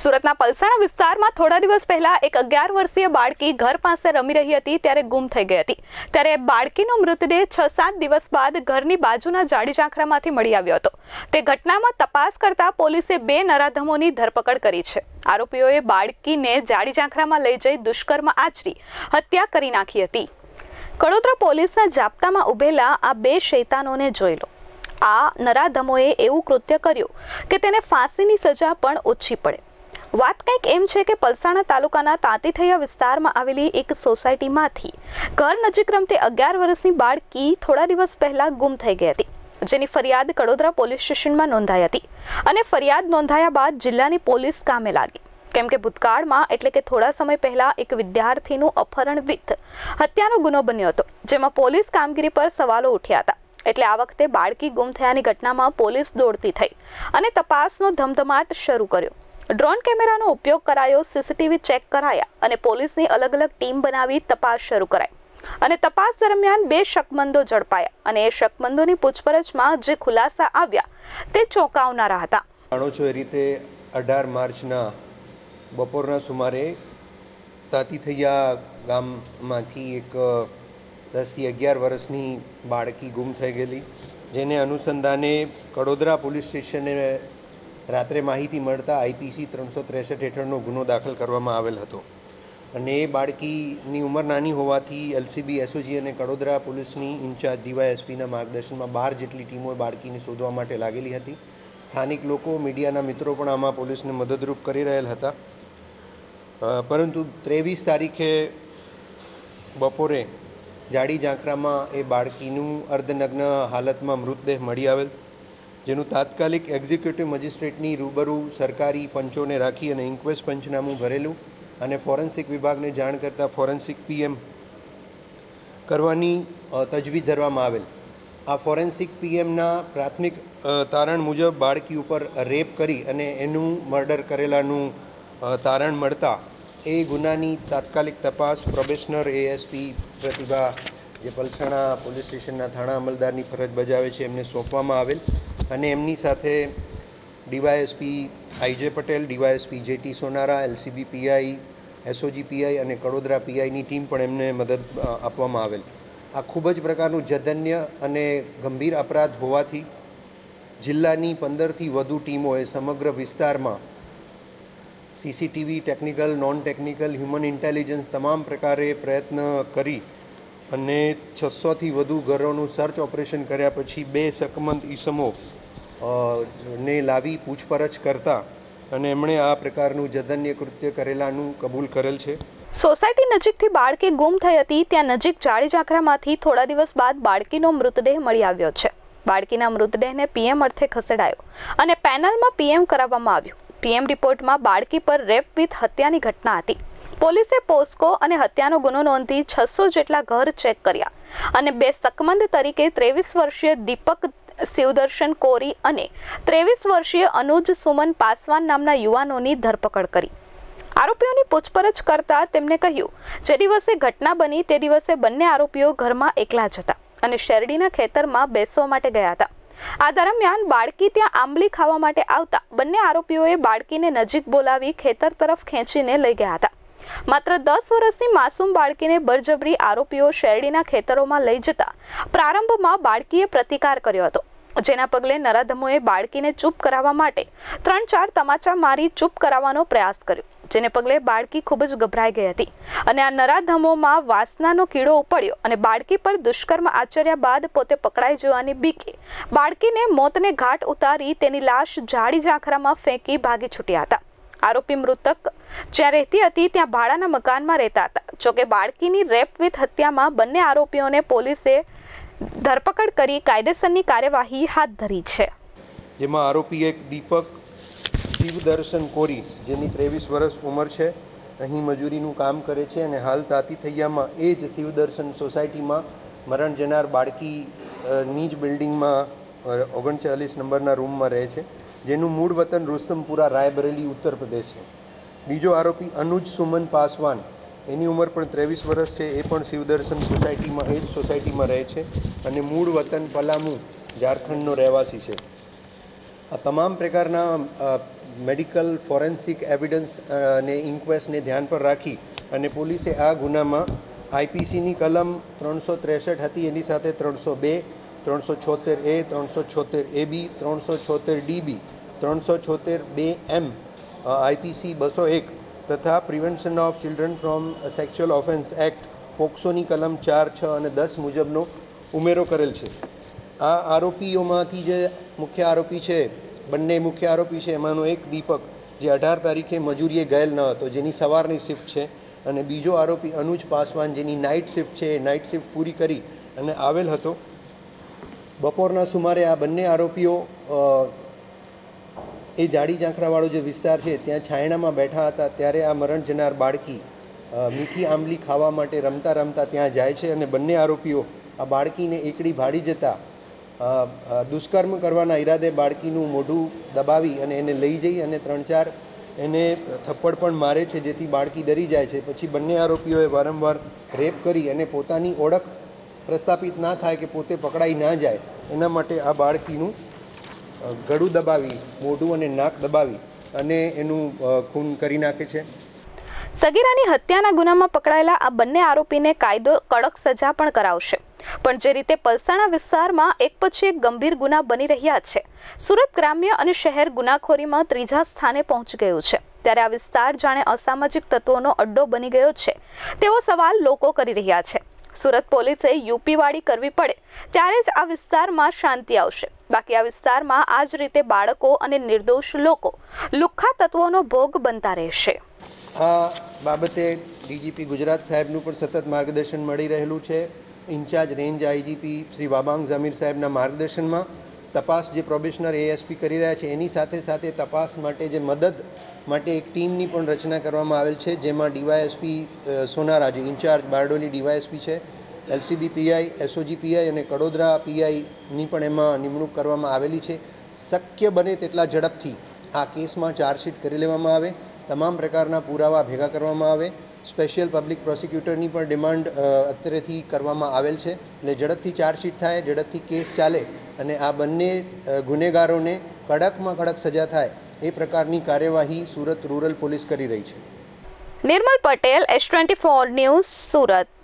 સુરતના પલસાણા વિસ્તારમાં થોડા દિવસ પહેલા એક અગિયાર વર્ષીય બાળકી ઘર પાસે રમી રહી હતી, ત્યારે ગુમ થઈ ગઈ હતી. ત્યારે બાળકીનો મૃતદેહ છ સાત દિવસ બાદ ઘરની બાજુના જાડી ઝાંખરામાંથી મળી આવ્યો હતો. તે ઘટનામાં તપાસ કરતા પોલીસે બે નરાધમોની ધરપકડ કરી છે. આરોપીઓએ બાળકીને જાડી ઝાંખરામાં લઈ જઈ દુષ્કર્મ આચરી, હત્યા કરી નાખી હતી. કડોદરા પોલીસના જાપ્તામાં ઉભેલા આ બે શૈતાનોને જોઈ લો. આ નરાધમોએ એવું કૃત્ય કર્યું કે તેને ફાંસીની સજા પણ ઓછી પડે. વાત કંઈક એમ છે કે પલસાણા તાલુકાના તાંતીથૈયા વિસ્તારમાં આવેલી એક સોસાયટીમાંથી ઘર નજીક રમતી અગિયાર વર્ષની બાળકી થોડા દિવસ પહેલાં ગુમ થઈ ગઈ હતી, જેની ફરિયાદ કડોદરા પોલીસ સ્ટેશનમાં નોંધાઈ હતી અને ફરિયાદ નોંધાયા બાદ જિલ્લાની પોલીસ કામે લાગી. કેમ કે ભૂતકાળમાં એટલે કે થોડા સમય પહેલા એક વિદ્યાર્થીનું અપહરણ વિથ હત્યાનો ગુનો બન્યો હતો, જેમાં પોલીસ કામગીરી પર સવાલો ઉઠ્યા હતા. એટલે આ વખતે બાળકી ગુમ થયાની ઘટનામાં પોલીસ દોડતી થઈ અને તપાસનો ધમધમાટ શરૂ કર્યો. ડ્રોન કેમેરાનો ઉપયોગ કરાયો, સીસીટીવી ચેક કરાયા અને પોલીસની અલગ અલગ ટીમ બનાવી તપાસ શરૂ કરાઈ. અને તપાસ દરમિયાન બે શકમંદો ઝડપાયા અને એ શકમંદોની પૂછપરછમાં જે ખુલાસા આવ્યા તે ચોંકાવનારા હતા. જાણો છો એ રીતે અઢાર માર્ચના બપોરના સુમારે તાતીથૈયા ગામમાંથી એક દસથી અગિયાર વર્ષની બાળકી ગુમ થઈ ગયેલી, જેને અનુસંધાને કડોદરા પોલીસ સ્ટેશને રાત્રે માહિતી મળતા આઈપીસી ત્રણસો ત્રેસઠ હેઠળનો ગુનો દાખલ કરવામાં આવેલ હતો. અને એ બાળકીની ઉંમર નાની હોવાથી એલસીબી એસઓજી અને કડોદરા પોલીસની ઇન્ચાર્જ ડીવાયએસપીના માર્ગદર્શનમાં બાર જેટલી ટીમો બાળકીને શોધવા માટે લાગેલી હતી. સ્થાનિક લોકો, મીડિયાના મિત્રો પણ આમાં પોલીસને મદદરૂપ કરી રહેલ હતા. પરંતુ ત્રેવીસ તારીખે બપોરે જાડી ઝાંખરામાં એ બાળકીનું અર્ધનગ્ન હાલતમાં મૃતદેહ મળી આવેલ. જેનું તાત્કાલિક એક્ઝિક્યુટિવ મજિસ્ટ્રેટની રૂબરૂ સરકારી પંચોને રાખી અને ઇન્ક્વેસ્ટ પંચનામું ભરેલું અને ફોરેન્સિક વિભાગને જાણ કરતાં ફોરેન્સિક પીએમ કરવાની તજવીજ ધરવામાં આવેલ. આ ફોરેન્સિક પીએમના પ્રાથમિક તારણ મુજબ બાળકી ઉપર રેપ કરી અને એનું મર્ડર કરેલાનું તારણ મળતા એ ગુનાની તાત્કાલિક તપાસ પ્રોબેશનર એએસપી પ્રતિભા જે પલસાણા પોલીસ સ્ટેશનના થાણા અમલદારની ફરજ બજાવે છે, એમને સોંપવામાં આવેલ. અને એમની સાથે DYSP IJ Patel, DYSP JT Sonara, LCB PI SOG PI અને કડોદરા પીઆઈની ટીમ પણ એમને મદદ આપવામાં આવેલ. આ ખૂબ જ પ્રકારનું જધન્ય અને ગંભીર અપરાધ હોવાથી જિલ્લાની પંદરથી વધુ ટીમોએ સમગ્ર વિસ્તારમાં CCTV technical non technical human intelligence તમામ પ્રકારે પ્રયત્ન કરી અને છસોથી વધુ ઘરોનું સર્ચ ઓપરેશન કર્યા પછી બે શકમંદ ઈસમો ને લાવી પૂછપરછ કરતા અને એમણે આ પ્રકારનું જધન્ય કૃત્ય કરેલાનું કબૂલ કરેલ છે. સોસાયટી નજીકથી બાળકી ગુમ થઈ હતી, ત્યાં નજીક જાળી ઝાંખરામાંથી થોડા દિવસ બાદ બાળકીનો મૃતદેહ મળી આવ્યો છે. બાળકીના મૃતદેહને પીએમ અર્થે ખસેડાયો અને પેનલમાં પીએમ કરાવવામાં આવ્યું. પીએમ રિપોર્ટમાં બાળકી પર રેપ વિથ હત્યાની ઘટના હતી. પોલીસે પોસ્કો અને હત્યાનો ગુનો નોંધી છસો જેટલા ઘર ચેક કર્યા અને બે સકમંદ તરીકે ત્રેવીસ વર્ષીય દીપક શિવદર્શન કોરી અને ત્રેવીસ વર્ષીય અનુજ સુમન પાસવાન નામના યુવાનોની ધરપકડ કરી. આરોપીઓની પૂછપરછ કરતા તેમને કહ્યું, જે દિવસે ઘટના બની તે દિવસે બંને આરોપીઓ ઘરમાં એકલા જ હતા અને શેરડીના ખેતરમાં બેસવા માટે ગયા હતા. આ દરમિયાન બાળકી ત્યાં આંબલી ખાવા માટે આવતા બંને આરોપીઓએ બાળકીને નજીક બોલાવી ખેતર તરફ ખેંચીને લઈ ગયા હતા. માત્ર દસ વર્ષની માસૂમ બાળકીને બળજબરી આરોપીઓ શેરડીના ખેતરોમાં લઈ જતા પ્રારંભમાં બાળકીએ પ્રતિકાર કર્યો હતો. જેના પગલે નરાધમોએ બાળકીને ચૂપ કરાવવા માટે ત્રણ ચાર તમાચા મારી ચૂપ કરાવવાનો પ્રયાસ કર્યો, જેને પગલે બાળકી ખૂબ જ ગભરાઈ ગઈ હતી. અને આ નરાધમોમાં વાસનાનો કીડો ઉપડ્યો અને બાળકી પર દુષ્કર્મ આચર્યા બાદ પોતે પકડાઈ જવાની બીકે, બાળકીને મોતને ઘાટ ઉતારી તેની લાશ જાડી ઝાંખરામાં ફેંકી ભાગી છૂટ્યા હતા. આરોપી મૃતક જ્યાં રહેતી હતી ત્યાં ભાડાના મકાનમાં રહેતા હતા. જોકે બાળકીની રેપ વિથ હત્યામાં બંને આરોપીઓને પોલીસે ધરપકડ કરી કાયદેસરની કાર્યવાહી હાથ ધરી છે. જેમાં આરોપી એક દીપક શિવદર્શન કોરી, જેની ત્રેવીસ વર્ષ ઉંમર છે, અહીં મજૂરીનું કામ કરે છે અને હાલ તાતી થૈયામાં એ જ શિવદર્શન સોસાયટીમાં મરણ જનાર બાળકી નીજ બિલ્ડિંગમાં ઓગણચાલીસ નંબરના રૂમમાં રહે છે. જેનું મૂળ વતન રુસ્તમપુરા રાયબરેલી, ઉત્તર પ્રદેશ છે. બીજો આરોપી અનુજ સુમન પાસવાન એની ઉંમર પણ ત્રેવીસ વર્ષ છે, એ પણ શિવદર્શન સોસાયટીમાં, એ જ સોસાયટીમાં રહે છે અને મૂળ વતન પલામુ, ઝારખંડનો રહેવાસી છે. આ તમામ પ્રકારના મેડિકલ, ફોરેન્સિક એવિડન્સ અને ઇન્ક્વેસ્ટને ધ્યાન પર રાખી અને પોલીસે આ ગુનામાં આઈપીસીની કલમ ત્રણસો ત્રેસઠ હતી, એની સાથે ત્રણસો બે, ત્રણસો છોતેર એ, ત્રણસો છોતેર એ બી, ત્રણસો છોતેર ડીબી ત્રણસો છોતેર બે એમ આઈપીસી બસો એક તથા prevention of children from sexual offence act પોક્સોની કલમ ચાર, છ અને દસ મુજબનો ઉમેરો કરેલ છે. આ આરોપીઓમાંથી જે મુખ્ય આરોપી છે, બંને મુખ્ય આરોપી છે, એમાંનો એક દીપક જે અઢાર તારીખે મજૂરીએ ગયેલ ન હતો, જેની સવારની શિફ્ટ છે અને બીજો આરોપી અનુજ પાસવાન જેની નાઇટ શિફ્ટ છે, એ નાઇટ શિફ્ટ પૂરી કરી અને આવેલ હતો. બપોરના સુમારે આ બંને આરોપીઓ એ જાડી ઝાંખરાવાળો જે વિસ્તાર છે, ત્યાં છાયણામાં બેઠા હતા, ત્યારે આ મરણ જનાર બાળકી મીઠી આંબલી ખાવા માટે રમતા રમતા ત્યાં જાય છે અને બંને આરોપીઓ આ બાળકીને એકડી ભાડી જતા દુષ્કર્મ કરવાના ઈરાદે બાળકીનું મોઢું દબાવી અને એને લઈ જઈ અને ત્રણ ચાર એને થપ્પડ પણ મારે છે જેથી બાળકી ડરી જાય છે. પછી બંને આરોપીઓએ વારંવાર રેપ કરી અને પોતાની ઓળખ પ્રસ્થાપિત ના થાય કે પોતે પકડાઈ ના જાય. એના માટે આ બાળકીનું ગળું દબાવી, મોઢું અને નાક દબાવી અને એનું ખૂન કરી નાખે છે. સગીરાની હત્યાના ગુનામાં પકડાયેલા આ બંને આરોપીને કાયદો કડક સજા પણ કરાવશે. પણ જે રીતે પલસાણા વિસ્તારમાં એક પછી એક ગંભીર ગુના બની રહ્યા છે, સુરત ગ્રામ્ય અને શહેર ગુનાખોરીમાં ત્રીજા સ્થાને પહોંચી ગયું છે. ત્યારે આ વિસ્તાર જાણે અસામાજિક તત્વોનો અડ્ડો બની ગયો છે. તેવો સવાલ લોકો કરી રહ્યા છે. સુરત પોલીસે યુપીવાળી કરવી પડે, ત્યારે જ આ વિસ્તારમાં શાંતિ આવશે. બાકી આ વિસ્તારમાં આ જ રીતે બાળકો અને નિર્દોષ લોકો લુખ્ખા તત્વોનો ભોગ બનતા રહેશે. આ બાબતે ડીજીપી ગુજરાત સાહેબનું પણ સતત માર્ગદર્શન મળી રહેલું છે. Incharge range IGP Shri Wabang Zamir સાહેબના માર્ગદર્શનમાં તપાસ જે પ્રોબેશનર એએસપી કરી રહ્યા છે, એની સાથે સાથે તપાસ માટે જે મદદ માટે એક ટીમની પણ રચના કરવામાં આવેલ છે, જેમાં ડીવાયએસપી સોનારા જે ઇન્ચાર્જ બારડોલી ડીવાયએસપી છે એલસીબી પીઆઈ એસઓજી પીઆઈ અને કડોદરા પીઆઈની પણ એમાં નિમણૂક કરવામાં આવેલી છે. શક્ય બને તેટલા ઝડપથી આ કેસમાં ચાર્જશીટ કરી લેવામાં આવે, તમામ પ્રકારના પુરાવા ભેગા કરવામાં આવે, સ્પેશિયલ પબ્લિક પ્રોસિક્યુટરની પણ ડિમાન્ડ અત્યારેથી કરવામાં આવેલ છે. એટલે ઝડપથી ચાર્જશીટ થાય, ઝડપથી કેસ ચાલે અને આ બંને ગુનેગારોને કડકમાં કડક સજા થાય એ પ્રકારની કાર્યવાહી સુરત રૂરલ પોલીસ કરી રહી છે. Nirmal Patel S twenty four news Surat.